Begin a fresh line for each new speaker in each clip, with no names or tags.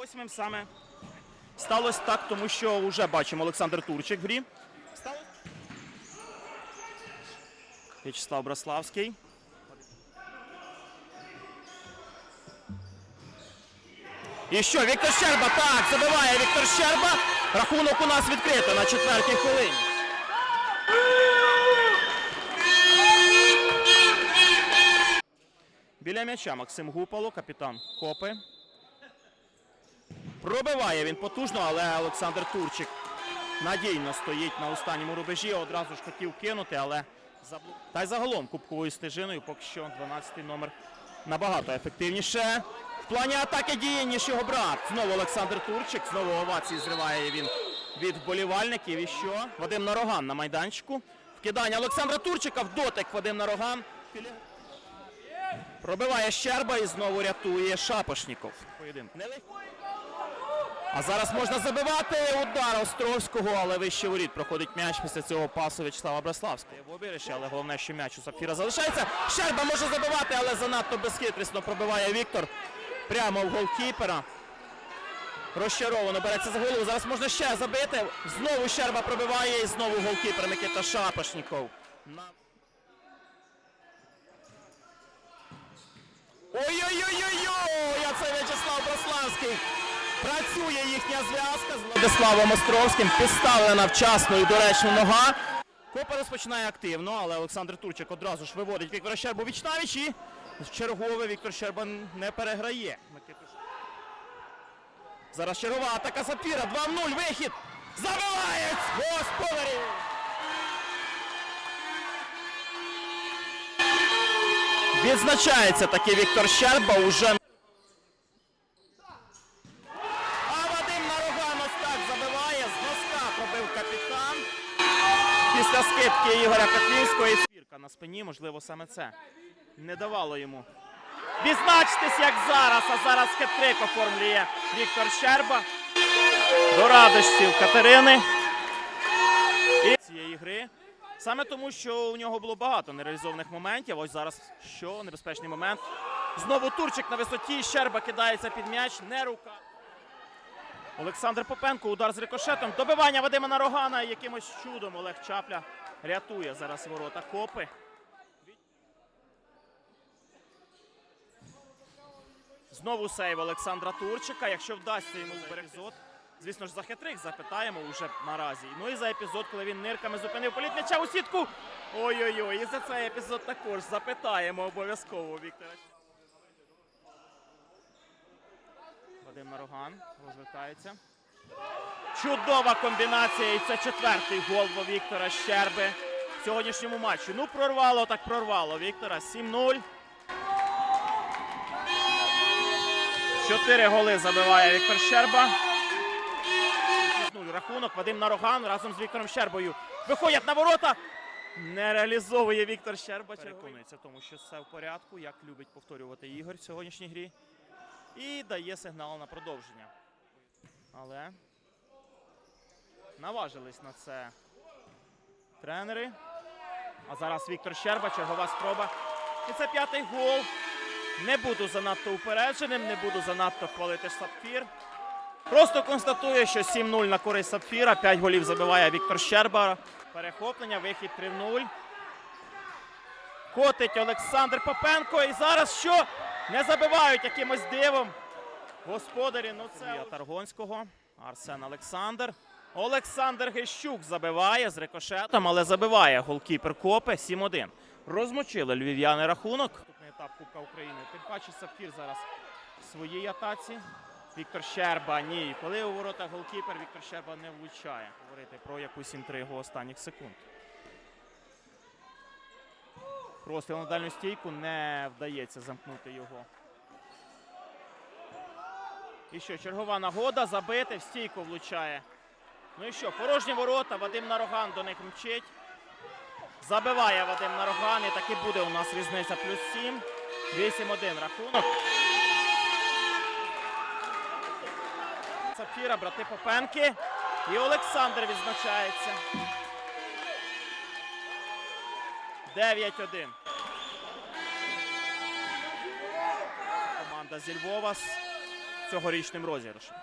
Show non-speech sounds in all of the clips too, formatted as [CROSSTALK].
Восьмим саме сталося так, тому що вже бачимо Олександр Турчик в грі. В'ячеслав Браславський. І що, Віктор Щерба, так, забиває Віктор Щерба. Рахунок у нас відкрито на четвертій хвилині. Біля м'яча Максим Гупало, капітан Копи. Пробиває він потужно, але Олександр Турчик надійно стоїть на останньому рубежі. Одразу ж хотів кинути, але. Та й загалом кубковою стежиною поки що 12-й номер набагато ефективніше. В плані атаки діє, ніж його брат. Знову Олександр Турчик. Знову овації зриває він від вболівальників. І що? Вадим Нароган на майданчику. Вкидання Олександра Турчика в дотик Вадим Нароган. Пробиває Щерба і знову рятує Шапошніков. Поєдинок. А зараз можна забивати удар Островського, але вище воріт проходить м'яч після цього пасу В'ячеслава Браславського. В обіріші, але головне, що м'яч у Сапфіра залишається. Щерба може забивати, але занадто безхитрісно пробиває Віктор прямо в голкіпера. Розчаровано береться за голову. Зараз можна ще забити. Знову Щерба пробиває і знову голкіпер Микита Шапошніков. Ой-ой-ой-ой-ой! А це В'ячеслав Браславський. Працює їхня зв'язка з Владиславом Островським. Підставлена вчасно і доречно нога. Копа розпочинає активно, але Олександр Турчик одразу ж виводить Віктора Щербу вічнавіч і чергове Віктор Щерба не переграє. Зараз чергова атака Сапфіра. 2-0. Вихід. Забивають! Господарі! Відзначається таки Віктор Щерба уже. А Вадим Нароган ось так забиває. З носка капітан. Після скидки Ігоря Котлівського і цвірка на спині, можливо, саме це не давало йому. Відзначитись, як зараз, а зараз хет-трик оформлює Віктор Щерба. До радості Катерини. І цієї гри. Саме тому, що у нього було багато нереалізованих моментів. Ось зараз що небезпечний момент. Знову Турчик на висоті. Щерба кидається під м'яч. Не рука. Олександр Попенко. Удар з рикошетом. Добивання Вадима Нарогана. Якимось чудом Олег Чапля рятує зараз ворота копи. Знову сейв Олександра Турчика. Якщо вдасться йому епізод, звісно ж, за хитрик запитаємо уже наразі. Ну і за епізод, коли він нирками зупинив політ м'яча у сітку. Ой-ой-ой, і за цей епізод також запитаємо обов'язково Віктора. Вадим Нароган розвертається. Чудова комбінація. І це четвертий гол во Віктора Щерби в сьогоднішньому матчі. Ну, прорвало, так прорвало. Віктора 7-0. Чотири голи забиває Віктор Щерба. рахунок. Вадим Нароган разом з Віктором Щербою виходять на ворота. Не реалізовує Віктор Щерба. Переконується тому, що все в порядку, як любить повторювати Ігор в сьогоднішній грі. І дає сигнал на продовження. Але наважились на це тренери. А зараз Віктор Щерба, чергова спроба. І це п'ятий гол. Не буду занадто упередженим, не буду занадто хвалити Сапфір. Просто констатую, що 7-0 на користь Сапфіра. 5 голів забиває Віктор Щерба. Перехоплення, вихід 3-0. Котить Олександр Попенко. І зараз що? Не забивають якимось дивом. Господарі, ну це Таргонського. Арсен Олександр. Олександр Гещук забиває з рикошетом, але забиває голкіпер Копи 7-1. Розмочили львів'яни рахунок. Наступний етап Кубка України. Тим паче Сапфір зараз в своїй атаці. Віктор Щерба ні. Коли у воротах голкіпер, Віктор Щерба не влучає. Говорити про якусь інтригу останніх секунд. Простріл на дальню стійку не вдається замкнути його. І що, чергова нагода забити, в стійку влучає. Ну і що, порожні ворота, Вадим Нароган до них мчить. Забиває Вадим Нароган, і таки буде у нас різниця плюс 7. 8-1 рахунок. Сапфіра, брати Попенки. І Олександр відзначається. 9-1. Команда зі Львова з цьогорічним розіграшем.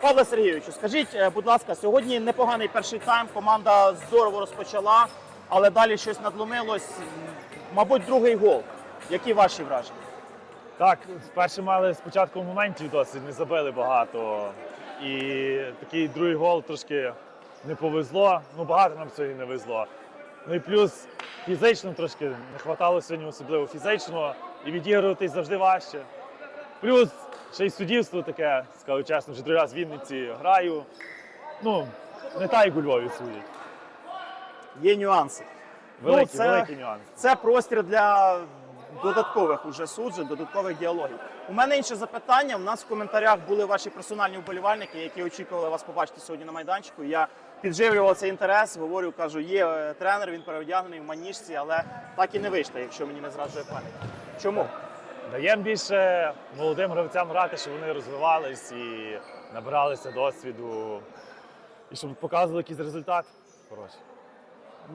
Павло Сергійовичу, скажіть, е, будь ласка, сьогодні непоганий перший тайм. Команда здорово розпочала, але далі щось надломилось. Мабуть, другий гол. Які ваші враження?
Так, вперше мали спочатку моментів досить, не забили багато. І такий другий гол трошки не повезло. Ну, багато нам сьогодні не везло. Ну і плюс фізично трошки не вистачало сьогодні, особливо фізично, і відігруватись завжди важче. Плюс ще й суддівство таке, скажу чесно, вже другий раз в Вінниці граю. Ну, не так, як у Львові судять.
Є нюанси.
Великий,
Ну, це-
великий нюанс.
Це простір для додаткових уже суджень, додаткових діалогів. У мене інше запитання. У нас в коментарях були ваші персональні вболівальники, які очікували вас побачити сьогодні на майданчику. Я підживлював цей інтерес, говорю, кажу, є е, тренер, він переодягнений в маніжці, але так і не вийшло, якщо мені не зраджує пам'ять. Чому?
Даємо більше молодим гравцям грати, щоб вони розвивались і набиралися досвіду, і щоб показували якийсь результат хороший.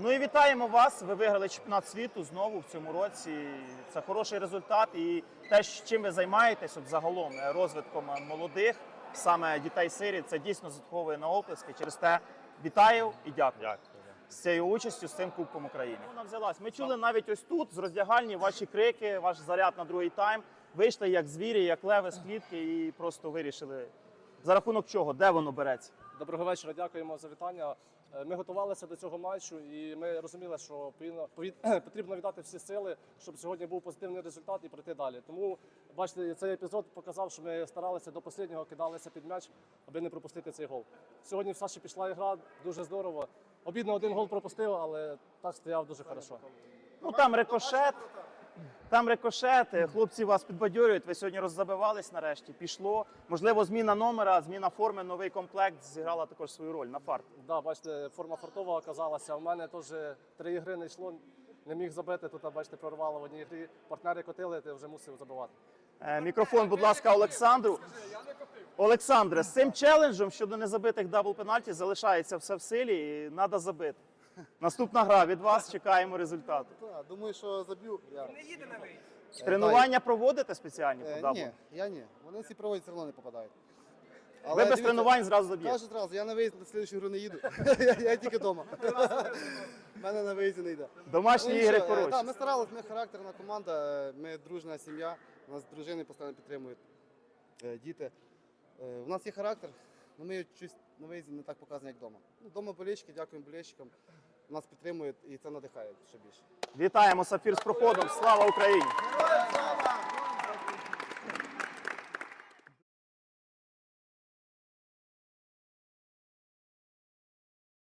Ну і вітаємо вас. Ви виграли чемпіонат світу знову в цьому році. Це хороший результат. І те, чим ви займаєтесь, от загалом е, розвитком е, молодих, саме дітей сиріт, це дійсно заслуговує на оплески. Через те вітаю і дякую.
Дякую.
З цією участю, з цим Кубком України. Вона взялась. Ми чули навіть ось тут з роздягальні ваші крики, ваш заряд на другий тайм. Вийшли як звірі, як леви з клітки і просто вирішили. За рахунок чого? Де воно береться?
Доброго вечора, дякуємо за вітання. Е, Ми готувалися до цього матчу, і ми розуміли, що [CLEARS THROAT] потрібно віддати всі сили, щоб сьогодні був позитивний результат і пройти далі. Тому бачите, цей епізод показав, що ми старалися до останнього, кидалися під м'яч, аби не пропустити цей гол. Сьогодні в Саші пішла ігра дуже здорово. Обідно один гол пропустив, але так стояв дуже хорошо.
Ну там рикошет. Там рикошет, е, хлопці вас підбадьорюють. Ви сьогодні роззабивались нарешті. Пішло. Можливо, зміна номера, зміна форми, новий комплект зіграла також свою роль на фарт.
Да, бачите, форма фартова оказалася. У мене теж три ігри не йшло, не міг забити. Тут, бачите, прорвало в одній грі. Партнери котили, ти вже мусив забивати.
Е, Мікрофон, будь ласка, Олександру. Олександре, з цим челенджем щодо незабитих дабл пенальті залишається все в силі і треба забити. Наступна гра від вас чекаємо результату. [LAUGHS]
Так, думаю, що заб'ю. Я.
Тренування проводите спеціальні
Е,
по даблу?
ні, я ні. Вони всі проводять, все одно не попадають.
Ви без
дивіться,
тренувань зразу заб'єте.
Кажуть одразу, я на виїзд на слідчу гру не їду. [LAUGHS] [LAUGHS] я, я тільки вдома. У мене на виїзді не йде.
Домашні
Ну,
ігри
нічого, е,
хороші.
Так, ми старалися, ми характерна команда, е, ми дружна сім'я, нас дружини постійно підтримують, е, діти. Е, У нас є характер, але ми щось на виїзді не так показуємо, як вдома. Ну, Вдома болельщики, дякуємо болельщикам. Нас підтримують і це надихає ще більше.
Вітаємо Сапфір з проходом. Слава Україні!